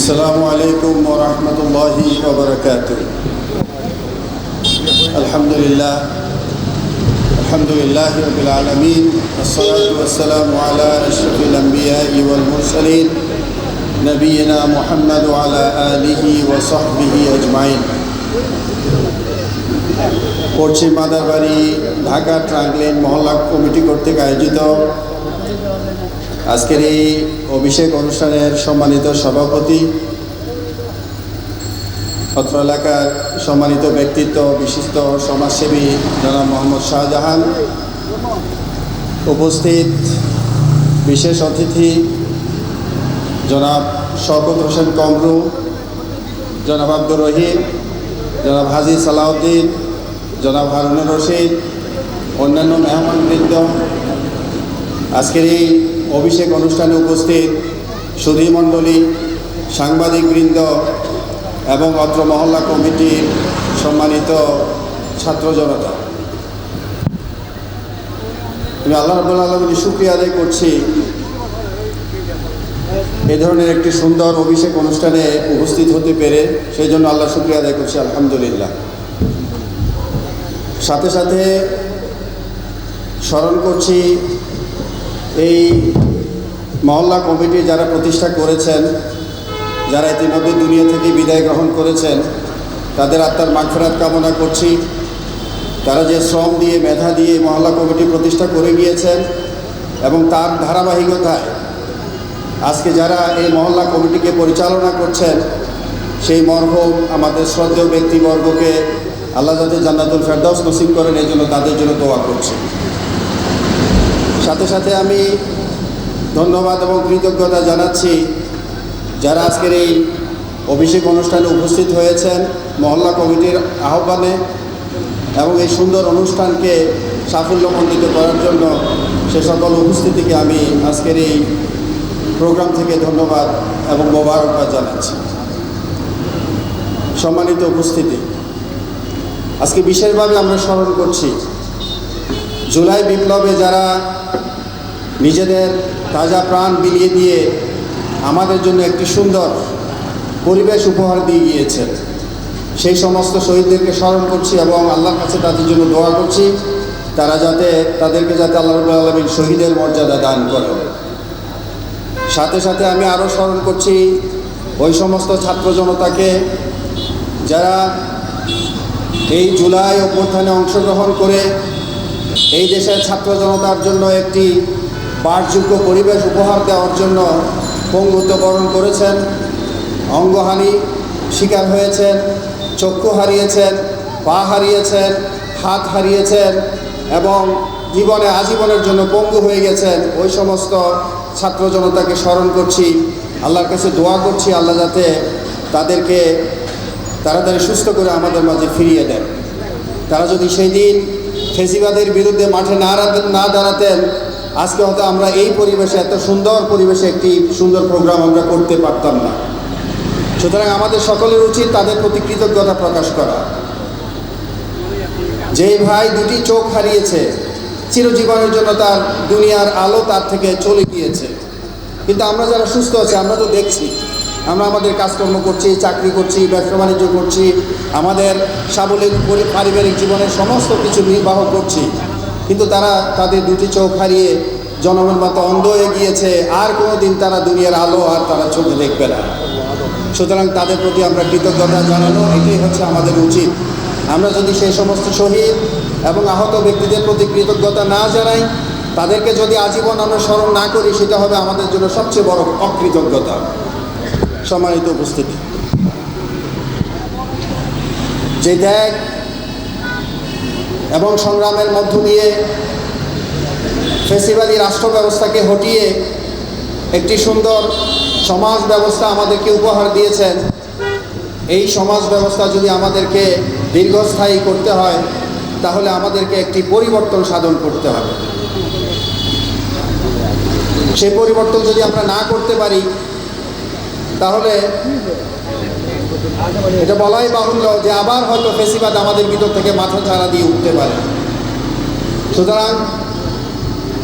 السلام عليكم ورحمة الله وبركاته الحمد لله الحمد لله رب العالمين الصلاة والسلام على أشرف الأنبياء والمرسلين نبينا محمد وعلى آله وصحبه أجمعين পশ্চিম মাদারবাড়ি ঢাকা ট্রাঙ্কলেন মহল্লা committee কর্তৃক আয়োজিত আজকের এই অভিষেক অনুষ্ঠানের সম্মানিত সভাপতি অত্র এলাকার সম্মানিত ব্যক্তিত্ব, বিশিষ্ট সমাজসেবী জনাব মোহাম্মদ শাহজাহান, উপস্থিত বিশেষ অতিথি জনাব শওকত হোসেন কমরু, জনাব আব্দুর রহিম, জনাব হাজি সালাউদ্দিন, জনাব হারুনুর রশিদ, অন্যান্য মেহমানবৃন্দ। আজকের এই অভিষেক অনুষ্ঠানে উপস্থিত সুধী মণ্ডলী, সাংবাদিকবৃন্দ এবং অত্র মহল্লা কমিটির সম্মানিত ছাত্র জনতা। আমি আল্লাহ রবুল্লা আলমী শুক্রিয়া আদায় করছি এ ধরনের একটি সুন্দর অভিষেক অনুষ্ঠানে উপস্থিত হতে পেরে, সেই জন্য আল্লাহ শুক্রিয়া আদায় করছি, আলহামদুলিল্লাহ। সাথে সাথে স্মরণ করছি এই মহল্লা কমিটি যারা প্রতিষ্ঠা করেছেন, যারা ইতিমধ্যে দুনিয়া থেকে বিদায় গ্রহণ করেছেন, তাদের আত্মার মাগফেরাত কামনা করছি। তারা যে শ্রম দিয়ে, মেধা দিয়ে মহল্লা কমিটি প্রতিষ্ঠা করে গিয়েছেন এবং তার ধারাবাহিকতায় আজকে যারা এই মহল্লা কমিটিকে পরিচালনা করছেন, সেই মরহুম আমাদের শ্রদ্ধেয় ব্যক্তিবর্গকে আল্লাহ যাতে জান্নাতুল ফেরদাউস নসিব করেন, এই জন্য তাদের জন্য দোয়া করছি। সাথে সাথে আমি ধন্যবাদ এবং কৃতজ্ঞতা জানাচ্ছি যারা আজকের এই অভিষেক অনুষ্ঠানে উপস্থিত হয়েছেন মহল্লা কমিটির আহ্বানে এবং এই সুন্দর অনুষ্ঠানকে সাফল্যমণ্ডিত করার জন্য সে সকল উপস্থিতিকে আমি আজকের এই প্রোগ্রাম থেকে ধন্যবাদ এবং মোবারকবাদ জানাচ্ছি। সম্মানিত উপস্থিতি, আজকে বিশেষভাবে আমরা স্মরণ করছি, জুলাই বিপ্লবে যারা নিজেদের তাজা প্রাণ বিলিয়ে দিয়ে আমাদের জন্য একটি সুন্দর পরিবেশ উপহার দিয়ে গিয়েছে সেই সমস্ত শহীদদেরকে স্মরণ করছি এবং আল্লাহর কাছে তাদের জন্য দোয়া করছি। তারা যাতে, তাদেরকে যাতে আল্লাহ আলমীর শহীদের মর্যাদা দান করেন। সাথে সাথে আমি আরও স্মরণ করছি, ওই সমস্ত ছাত্র জনতাকে যারা এই জুলাই অভ্যুত্থানে অংশগ্রহণ করে এই দেশের ছাত্র জনতার জন্য একটি বাসযোগ্য পরিবেশ উপহার দেওয়ার জন্য পঙ্গুত্ব বরণ করেছেন। অঙ্গহানি শিকার হয়েছেন, চক্ষু হারিয়েছেন, পা হারিয়েছেন, হাত হারিয়েছেন এবং জীবনে আজীবনের জন্য পঙ্গু হয়ে গেছেন। ওই সমস্ত ছাত্র জনতাকে স্মরণ করছি, আল্লাহর কাছে দোয়া করছি, আল্লাহ যাতে তাদেরকে তাড়াতাড়ি সুস্থ করে আমাদের মাঝে ফিরিয়ে দেন। তারা যদি সেই দিন ফেসিবাদের বিরুদ্ধে মাঠে না না দাঁড়াতেন আজকে হয়তো আমরা এই পরিবেশে, এত সুন্দর পরিবেশে একটি সুন্দর প্রোগ্রাম আমরা করতে পারতাম না। সুতরাং আমাদের সকলের উচিত তাদের প্রতি কৃতজ্ঞতা প্রকাশ করা। যেই ভাই দুটি চোখ হারিয়েছে, চিরজীবনের জন্য তার দুনিয়ার আলো তার থেকে চলে গিয়েছে। কিন্তু আমরা যারা সুস্থ আছি, আমরা তো দেখছি। আমরা আমাদের কাজকর্ম করছি, চাকরি করছি, ব্যবসা বাণিজ্য করছি, আমাদের সাবলীল পারিবারিক জীবনের সমস্ত কিছু নির্বাহ করছি। কিন্তু তারা তাদের দুটি চোখ হারিয়ে জনমের মতো অন্ধ হয়ে গিয়েছে, আর কোনো দিন তারা দুনিয়ার আলো আর তারা চোখে দেখবে না। সুতরাং তাদের প্রতি আমরা কৃতজ্ঞতা জানানো, এটাই হচ্ছে আমাদের উচিত। আমরা যদি সেই সমস্ত শহীদ এবং আহত ব্যক্তিদের প্রতি কৃতজ্ঞতা না জানাই, তাদেরকে যদি আজীবন আমরা স্মরণ না করি, সেটা হবে আমাদের জন্য সবচেয়ে বড় অকৃতজ্ঞতা। সম্মানিত উপস্থিতি। যে ত্যাগ এবং সংগ্রামের মধ্য দিয়ে ফেসিবাদী রাষ্ট্র ব্যবস্থাকে হটিয়ে একটি সুন্দর সমাজ ব্যবস্থা আমাদেরকে উপহার দিয়েছেন। এই সমাজ ব্যবস্থা যদি আমাদেরকে দীর্ঘস্থায়ী করতে হয়, তাহলে আমাদেরকে একটি পরিবর্তন সাধন করতে হবে। সেই পরিবর্তন যদি আমরা না করতে পারি, তাহলে এটা বলাই বাহুল্য যে আবার হয়তো ফেসিবাদ আমাদের ভিতর থেকে মাথা ছাড়া দিয়ে উঠতে পারে। সুতরাং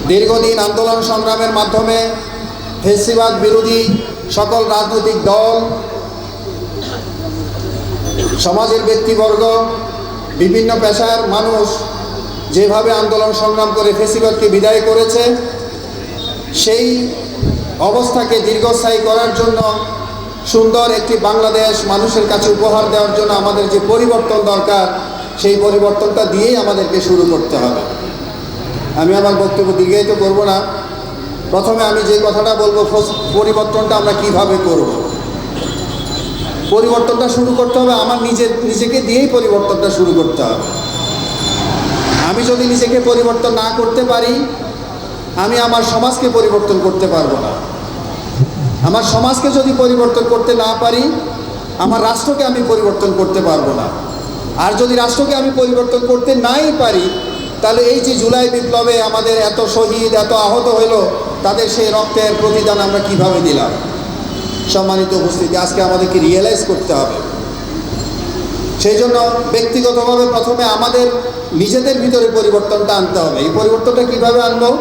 দীর্ঘদিন আন্দোলন সংগ্রামের মাধ্যমে ফেসিবাদ বিরোধী সকল রাজনৈতিক দল, সমাজের ব্যক্তিবর্গ, বিভিন্ন পেশার মানুষ যেভাবে আন্দোলন সংগ্রাম করে ফেসিবাদকে বিদায় করেছে, সেই অবস্থাকে দীর্ঘস্থায়ী করার জন্য সুন্দর একটি বাংলাদেশ মানুষের কাছে উপহার দেওয়ার জন্য আমাদের যে পরিবর্তন দরকার, সেই পরিবর্তনটা দিয়েই আমাদেরকে শুরু করতে হবে। আমি আমার বক্তব্য দীর্ঘায়িত করব না। প্রথমে আমি যে কথাটা বলব পরিবর্তনটা আমরা কীভাবে করব? পরিবর্তনটা শুরু করতে হবে, আমার নিজের নিজেকে দিয়েই পরিবর্তনটা শুরু করতে হবে। আমি যদি নিজেকে পরিবর্তন না করতে পারি, আমি আমার সমাজকে পরিবর্তন করতে পারব না। আমার সমাজকে যদি পরিবর্তন করতে না পারি, আমার রাষ্ট্রকে আমি পরিবর্তন করতে পারব না। আর যদি রাষ্ট্রকে আমি পরিবর্তন করতে নাই পারি, তাহলে এই যে জুলাই বিপ্লবে আমাদের এত শহীদ, এত আহত হইল তাদের সেই রক্তের প্রতিদান আমরা কীভাবে দিলাম? সম্মানিত উপস্থিতি, আজকে আমাদেরকে রিয়েলাইজ করতে হবে। সেই জন্য ব্যক্তিগতভাবে প্রথমে আমাদের নিজেদের ভিতরে পরিবর্তনটা আনতে হবে। এই পরিবর্তনটা কীভাবে আনব?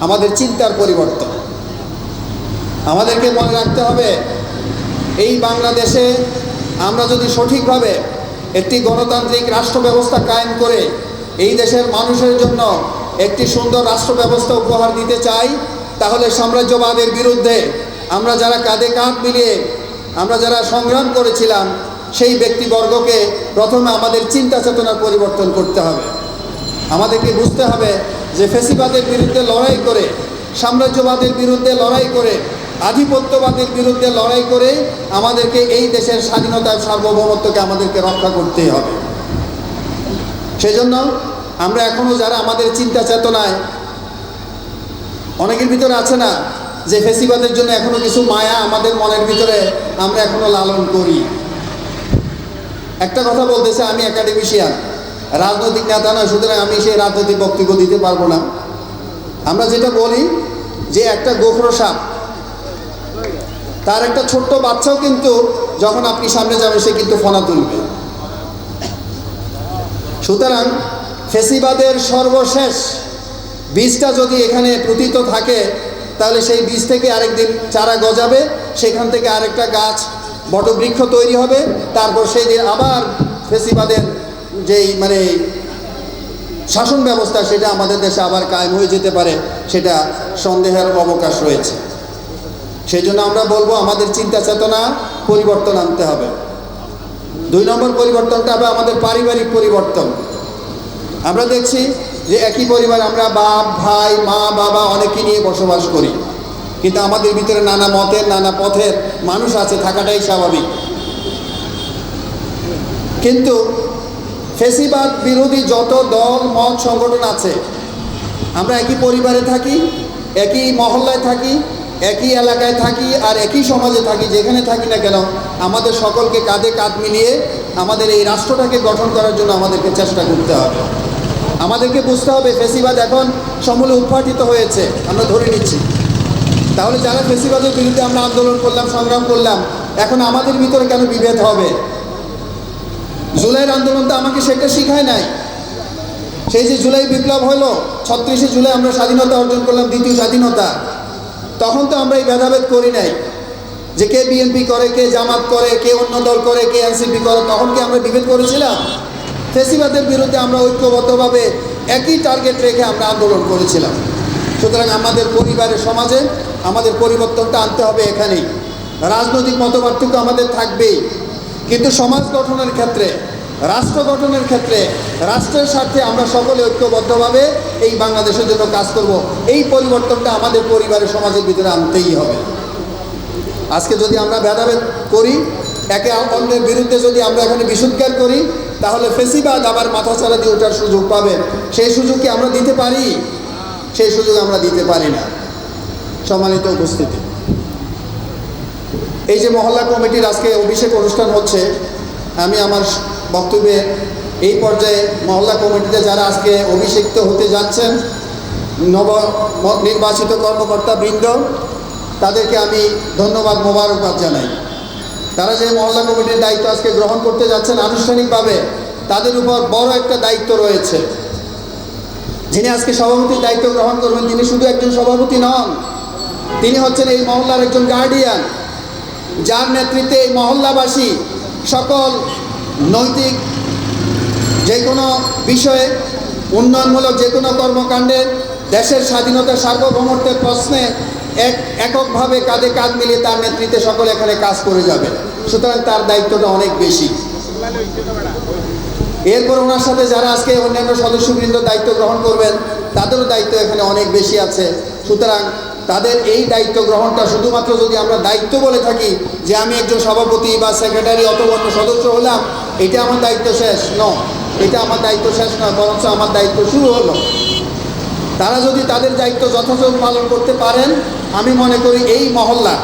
আমাদের চিন্তার পরিবর্তন। আমাদেরকে মনে রাখতে হবে, এই বাংলাদেশে আমরা যদি সঠিকভাবে একটি গণতান্ত্রিক রাষ্ট্র ব্যবস্থা কায়েম করে এই দেশের মানুষের জন্য একটি সুন্দর রাষ্ট্র ব্যবস্থা উপহার দিতে চাই, তাহলে সাম্রাজ্যবাদের বিরুদ্ধে আমরা যারা কাঁধে কাঁধ মিলিয়ে আমরা যারা সংগ্রাম করেছিলাম, সেই ব্যক্তিবর্গকে প্রথমে আমাদের চিন্তা চেতনার পরিবর্তন করতে হবে। আমাদেরকে বুঝতে হবে যে ফেসিবাদের বিরুদ্ধে লড়াই করে, সাম্রাজ্যবাদের বিরুদ্ধে লড়াই করে আধিপত্যবাদের বিরুদ্ধে লড়াই করে আমাদেরকে এই দেশের স্বাধীনতা সার্বভৌমত্বকে আমাদেরকে রক্ষা করতেই হবে। সেজন্য আমরা এখনও যারা আমাদের চিন্তা চেতনায়, অনেকের ভিতরে আছে না যে ফেসিবাদের জন্য এখনও কিছু মায়া আমাদের মনের ভিতরে আমরা এখনও লালন করি। একটা কথা বলতেছে, আমি একাডেমিশিয়ান রাজনৈতিক নেতা নয়, সুতরাং আমি সেই রাজনৈতিক বক্তব্য দিতে পারব না। আমরা যেটা বলি যে একটা গোখরো সাপ তার একটা ছোট্ট বাচ্চাও কিন্তু যখন আপনি সামনে যাবেন, সে কিন্তু ফনা তুলবে। সুতরাং ফেসিবাদের সর্বশেষ বীজটা যদি এখানে প্রতীত থাকে, তাহলে সেই বীজ থেকে আরেকদিন চারা গজাবে, সেখান থেকে আরেকটা গাছ, বটবৃক্ষ তৈরি হবে, তারপর সেই দিন আবার ফেসিবাদের যেই মানে শাসন ব্যবস্থা, সেটা আমাদের দেশে আবার কায়েম হয়ে যেতে পারে, সেটা সন্দেহের অবকাশ রয়েছে। সেই জন্য আমরা বলব আমাদের চিন্তা চেতনা পরিবর্তন আনতে হবে। দুই নম্বর পরিবর্তনটা হবে আমাদের পারিবারিক পরিবর্তন। আমরা দেখছি যে একই পরিবার আমরা বাপ, ভাই, মা, বাবা অনেকে নিয়ে বসবাস করি। কিন্তু আমাদের ভিতরে নানা মতের, নানা পথের মানুষ আছে, থাকাটাই স্বাভাবিক। কিন্তু ফেসিবাদ বিরোধী যত দল, মত, সংগঠন আছে, আমরা একই পরিবারে থাকি, একই মহল্লায় থাকি একই এলাকায় থাকি আর একই সমাজে থাকি, যেখানে থাকি না কেন, আমাদের সকলকে কাঁধে কাঁধ মিলিয়ে আমাদের এই রাষ্ট্রটাকে গঠন করার জন্য আমাদেরকে চেষ্টা করতে হবে। আমাদেরকে বুঝতে হবে, ফেসিবাদ এখন সমূলে উৎপাটিত হয়েছে। আমরা ধরে নিচ্ছি। তাহলে যারা ফেসিবাদের বিরুদ্ধে আমরা আন্দোলন করলাম, সংগ্রাম করলাম, এখন আমাদের ভিতরে কেন বিভেদ হবে? জুলাইয়ের আন্দোলন তো আমাকে সেটা শিখায় নাই। সেই যে জুলাই বিপ্লব হলো, ছত্রিশে জুলাই আমরা স্বাধীনতা অর্জন করলাম, দ্বিতীয় স্বাধীনতা। তখন তো আমরা এই ভেদাভেদ করি নাই। যে কে বিএনপি করে, কে জামাত করে, কে অন্য দল করে, কে এনসিপি করে, তখন কি আমরা বিভেদ করেছিলাম? ফেসিবাদের বিরুদ্ধে আমরা ঐক্যবদ্ধভাবে একই টার্গেট রেখে আমরা আন্দোলন করেছিলাম। সুতরাং আমাদের পরিবারের সমাজে আমাদের পরিবর্তনটা আনতে হবে এখানেই। রাজনৈতিক মতপার্থক্য আমাদের থাকবেই। কিন্তু সমাজ গঠনের ক্ষেত্রে রাষ্ট্র গঠনের ক্ষেত্রে রাষ্ট্রের স্বার্থে আমরা সকলে ঐক্যবদ্ধভাবে এই বাংলাদেশের জন্য কাজ করব। এই পরিবর্তনটা আমাদের পরিবারের সমাজের ভিতরে আনতেই হবে। আজকে যদি আমরা ভেদাভেদ করি, একে অন্যের বিরুদ্ধে যদি আমরা এখানে বিশুদ্ধার করি, তাহলে ফেসিবাদ আবার মাথাচাড়া দিয়ে ওঠার সুযোগ পাবে। সেই সুযোগ কি আমরা দিতে পারি? সেই সুযোগ আমরা দিতে পারি না। সম্মানিত উপস্থিতি। এই যে মহল্লা কমিটির আজকে অভিষেক অনুষ্ঠান হচ্ছে, আমি আমার বক্তব্যে এই পর্যায়ে মহল্লা কমিটিতে যারা আজকে অভিষিক্ত হতে যাচ্ছেন, নব নির্বাচিত কর্মকর্তা বৃন্দ তাদেরকে আমি ধন্যবাদ মোবারকবাদ জানাই। তারা যে মহল্লা কমিটির দায়িত্ব আজকে গ্রহণ করতে যাচ্ছেন, আনুষ্ঠানিকভাবে তাদের উপর বড় একটা দায়িত্ব রয়েছে। যিনি আজকে সভাপতির দায়িত্ব গ্রহণ করবেন, তিনি শুধু একজন সভাপতি নন, তিনি হচ্ছেন এই মহল্লার একজন গার্ডিয়ান যার নেতৃত্বে এই মহল্লাবাসী সকল নৈতিক যে কোনো বিষয়ে, উন্নয়নমূলক যে কোনো কর্মকাণ্ডে দেশের স্বাধীনতা সার্বভৌমত্বের প্রশ্নে এক, এককভাবে কাঁধে কাঁধ মিলিয়ে তার নেতৃত্বে সকলে এখানে কাজ করে যাবে। সুতরাং তার দায়িত্বটা অনেক বেশি। এরপর ওনার সাথে যারা আজকে অন্যান্য সদস্যবৃন্দ দায়িত্ব গ্রহণ করবেন, তাদেরও দায়িত্ব এখানে অনেক বেশি আছে। সুতরাং তাদের এই দায়িত্ব গ্রহণটা শুধুমাত্র যদি আমরা দায়িত্ব বলে থাকি, যে আমি একজন সভাপতি বা সেক্রেটারি অথবা অন্য সদস্য হলাম এটা আমার দায়িত্ব শেষ, ন। এটা আমার দায়িত্ব শেষ নয়, বরঞ্চ আমার দায়িত্ব শুরু হলো। তারা যদি তাদের দায়িত্ব যথাযথ পালন করতে পারেন, আমি মনে করি এই মহল্লা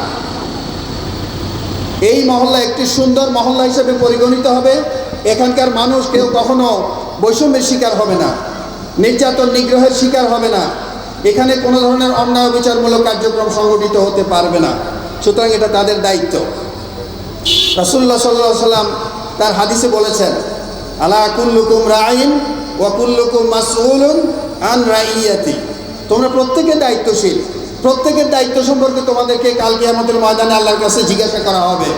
এই মহল্লা একটি সুন্দর মহল্লা হিসেবে পরিগণিত হবে। এখানকার মানুষ কেউ কখনো বৈষম্যের শিকার হবে না, নির্যাতন নিগ্রহের শিকার হবে না। এখানে কোনো ধরনের অন্যায় বিচারমূলক কার্যক্রম সংগঠিত হতে পারবে না। সুতরাং এটা তাদের দায়িত্ব। রাসুল্লাহ সাল্লাহ সাল্লাম তার হাদিসে বলেছেন, আলা কুল্লুকুম রাইন ওয়া কুল্লুকুম মাসউলুন আন রাইয়াতি। তোমরা প্রত্যেকে দায়িত্বশীল। প্রত্যেকের দায়িত্ব সম্পর্কে তোমাদেরকে কালকে আমাদের ময়দানে আল্লাহর কাছে জিজ্ঞাসা করা হবে।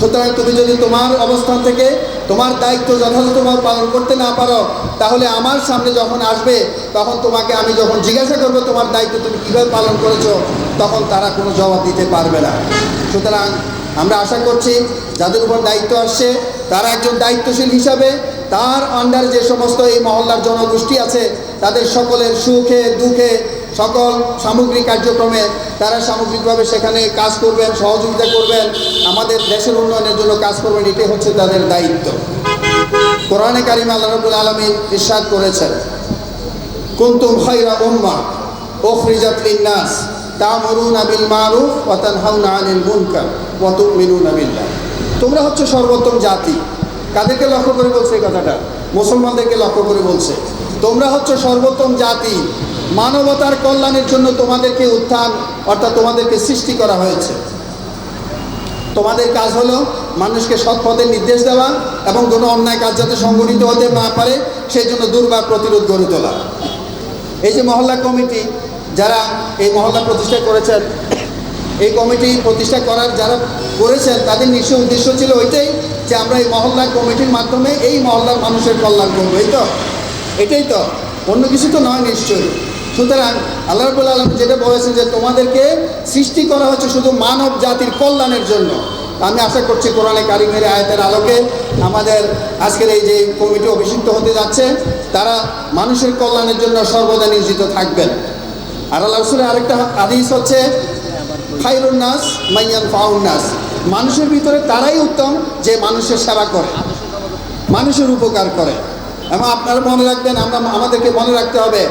সুতরাং তুমি যদি তোমার অবস্থান থেকে তোমার দায়িত্ব যথাযথভাবে পালন করতে না পারো, তাহলে আমার সামনে যখন আসবে, তখন তোমাকে আমি যখন জিজ্ঞাসা করব তোমার দায়িত্ব তুমি কীভাবে পালন করেছ, তখন তারা কোনো জবাব দিতে পারবে না। সুতরাং আমরা আশা করছি, যাদের উপর দায়িত্ব আসছে তারা একজন দায়িত্বশীল হিসাবে তার আন্ডার যে সমস্ত এই মহল্লার জনগোষ্ঠী আছে, তাদের সকলের সুখে, দুঃখে সকল সামগ্রিক কার্যক্রমে তারা সামগ্রিকভাবে সেখানে কাজ করবেন, সহযোগিতা করবেন। আমাদের দেশের উন্নয়নের জন্য কাজ করবেন, এটাই হচ্ছে তাদের দায়িত্ব। কোরআনে কারিম আল্লাহ রবুল আলমী ইরশাদ করেছেন, কুন্তুম খাইরা উম্মা ওখরিজাত লিন্নাস তা'মুরুনা বিল মারুফ ওয়া তানহাউনা আনিল মুনকার ওয়া তু'মিনুনা বিল্লাহ। তোমরা হচ্ছে সর্বোত্তম জাতি। কাদেরকে লক্ষ্য করে বলছে এই কথাটা? মুসলমানদেরকে লক্ষ্য করে বলছে। তোমরা হচ্ছে সর্বোত্তম জাতি। মানবতার কল্যাণের জন্য তোমাদেরকে উত্থান, অর্থাৎ তোমাদেরকে সৃষ্টি করা হয়েছে। তোমাদের কাজ হলো মানুষকে সৎ পথের নির্দেশ দেওয়া এবং কোনো অন্যায় কাজ যাতে সংগঠিত হতে না পারে সেই জন্য দুর্বার প্রতিরোধ গড়ে তোলা। এই যে মহল্লা কমিটি, যারা এই মহল্লা প্রতিষ্ঠা করেছেন এই কমিটি প্রতিষ্ঠা করার যারা করেছেন, তাদের নিশ্চয় উদ্দেশ্য ছিল ওইটাই যে আমরা এই মহল্লা কমিটির মাধ্যমে এই মহল্লার মানুষের কল্যাণ করব। এই তো? এটাই তো? অন্য কিছু তো নয় নিশ্চয়ই। সুতরাং আল্লাহ রবুল আলম যেটা বলেছেন যে তোমাদেরকে সৃষ্টি করা হচ্ছে শুধু মানব জাতির কল্যাণের জন্য। আমি আশা করছি কোরআনে কারিমের আয়তের আলোকে আমাদের আজকের এই যে কমিটি অভিষিক্ত হতে যাচ্ছে, তারা মানুষের কল্যাণের জন্য সর্বদা নিয়োজিত থাকবেন। আর আল্লাহ রসুলের আরেকটা আদিস হচ্ছে খাইরুন নাস, মাইয়ান ফাউন নাস। মানুষের ভিতরে তারাই উত্তম যে মানুষের সেবা করে, মানুষের উপকার করে। এবং আপনারা মনে রাখবেন, আমরা আমাদেরকে মনে রাখতে হবে,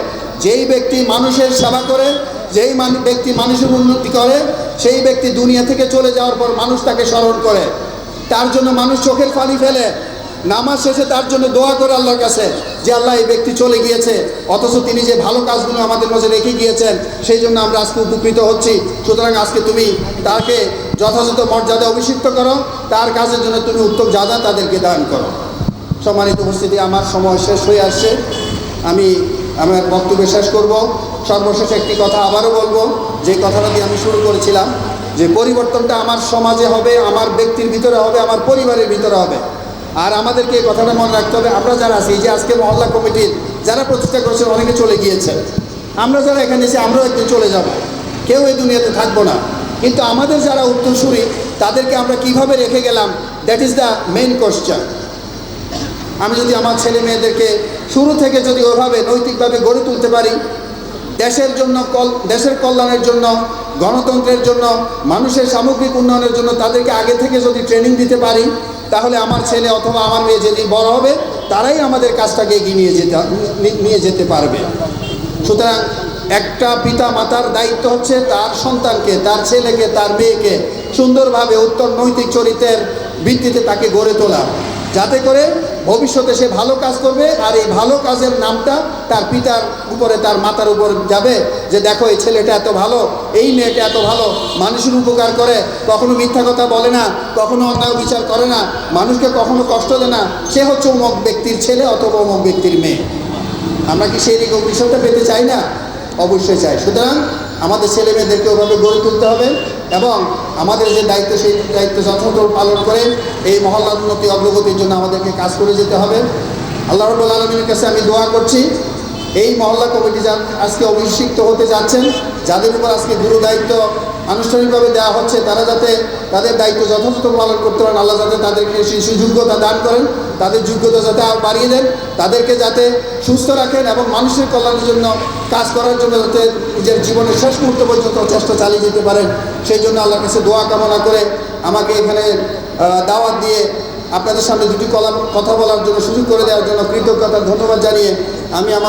যেই ব্যক্তি মানুষের সেবা করে, যেই ব্যক্তি মানুষের উন্নতি করে, সেই ব্যক্তি দুনিয়া থেকে চলে যাওয়ার পর মানুষ তাকে স্মরণ করে। তার জন্য মানুষ চোখের পানি ফেলে নামাজ শেষে তার জন্য দোয়া করে আল্লাহর কাছে যে আল্লাহ এই ব্যক্তি চলে গিয়েছে, অথচ তিনি যে ভালো কাজগুলো আমাদের মাঝে রেখে গিয়েছেন, সেই জন্য আমরা আজকে উপকৃত হচ্ছি। সুতরাং আজকে তুমি তাকে যথাযথ মর্যাদা অভিষিক্ত করো, তার কাজের জন্য তুমি উত্তম যাদা তাদেরকে দান করো। সম্মানিত উপস্থিতি, আমার সময় শেষ হয়ে আসছে। আমি আমার বক্তব্য শেষ করব। সর্বশেষ একটি কথা আবারও বলব, যে কথাটা দিয়ে আমি শুরু করেছিলাম, যে পরিবর্তনটা আমার সমাজে হবে, আমার ব্যক্তির ভিতরে হবে, আমার পরিবারের ভিতরে হবে। আর আমাদেরকে এই কথাটা মনে রাখতে হবে। আমরা যারা আছি যে আজকে মহল্লা কমিটির যারা প্রতিষ্ঠা করেছেন, অনেকে চলে গিয়েছে আমরা যারা এখানে এসে, আমরাও একদিন চলে যাব। কেউ এই দুনিয়াতে থাকব না। কিন্তু আমাদের যারা উত্তরসূরি, তাদেরকে আমরা কীভাবে রেখে গেলাম? That is the main question আমি যদি আমার ছেলে মেয়েদেরকে শুরু থেকে যদি ওইভাবে নৈতিকভাবে গড়ে তুলতে পারি, দেশের জন্য কল, দেশের কল্যাণের জন্য, গণতন্ত্রের জন্য, মানুষের সামগ্রিক উন্নয়নের জন্য, তাদেরকে আগে থেকে যদি ট্রেনিং দিতে পারি তাহলে আমার ছেলে অথবা আমার মেয়ে যেদিন বড় হবে, তারাই আমাদের কাজটাকে এগিয়ে নিয়ে যেতে নিয়ে যেতে পারবে। সুতরাং একটা পিতা মাতার দায়িত্ব হচ্ছে তার সন্তানকে, তার ছেলেকে, তার মেয়েকে সুন্দরভাবে উত্তর নৈতিক চরিত্রের ভিত্তিতে তাকে গড়ে তোলা। যাতে করে ভবিষ্যতে সে ভালো কাজ করবে আর এই ভালো কাজের নামটা তার পিতার উপরে, তার মাতার উপর যাবে যে দেখো, এই ছেলেটা এত ভালো, এই মেয়েটা এত ভালো, মানুষের উপকার করে। কখনো মিথ্যা কথা বলে না, কখনো অন্যায় বিচার করে না, মানুষকে কখনো কষ্ট দেয় না। সে হচ্ছে অমুক ব্যক্তির ছেলে অথবা অমুক ব্যক্তির মেয়ে। আমরা কি সেই রেকগনিশনটা পেতে চাই না? অবশ্যই চাই। সুতরাং আমাদের ছেলে মেয়েদেরকে ওভাবে গড়ে তুলতে হবে। এবং আমাদের যে দায়িত্ব, সেই দায়িত্ব যথাযথ পালন করে এই মহল্লার উন্নতি, অগ্রগতির জন্য আমাদেরকে কাজ করে যেতে হবে। আল্লাহ রবুল আলমীর কাছে আমি দোয়া করছি, এই মহল্লা কমিটি যা আজকে অভিষিক্ত হতে যাচ্ছেন, যাদের উপর আজকে গুরু দায়িত্ব আনুষ্ঠানিকভাবে দেওয়া হচ্ছে, তারা যাতে তাদের দায়িত্ব যথাযথ পালন করতে পারেন, আল্লাহ যাতে তাদেরকে সেই সুযোগ্যতা দান করেন, তাদের যোগ্যতা যাতে আর বাড়িয়ে দেন, তাদেরকে যাতে সুস্থ রাখেন এবং মানুষের কল্যাণের জন্য কাজ করার জন্য যাতে নিজের জীবনের শেষ মুহূর্ত পর্যন্ত চেষ্টা চালিয়ে যেতে পারেন। সেই জন্য আল্লাহর কাছে দোয়া কামনা করে আমাকে এখানে দাওয়াত দিয়ে আপনাদের সামনে দুটি কলা কথা বলার জন্য, সুযোগ করে দেওয়ার জন্য কৃতজ্ঞতা, ধন্যবাদ জানিয়ে আমি আমার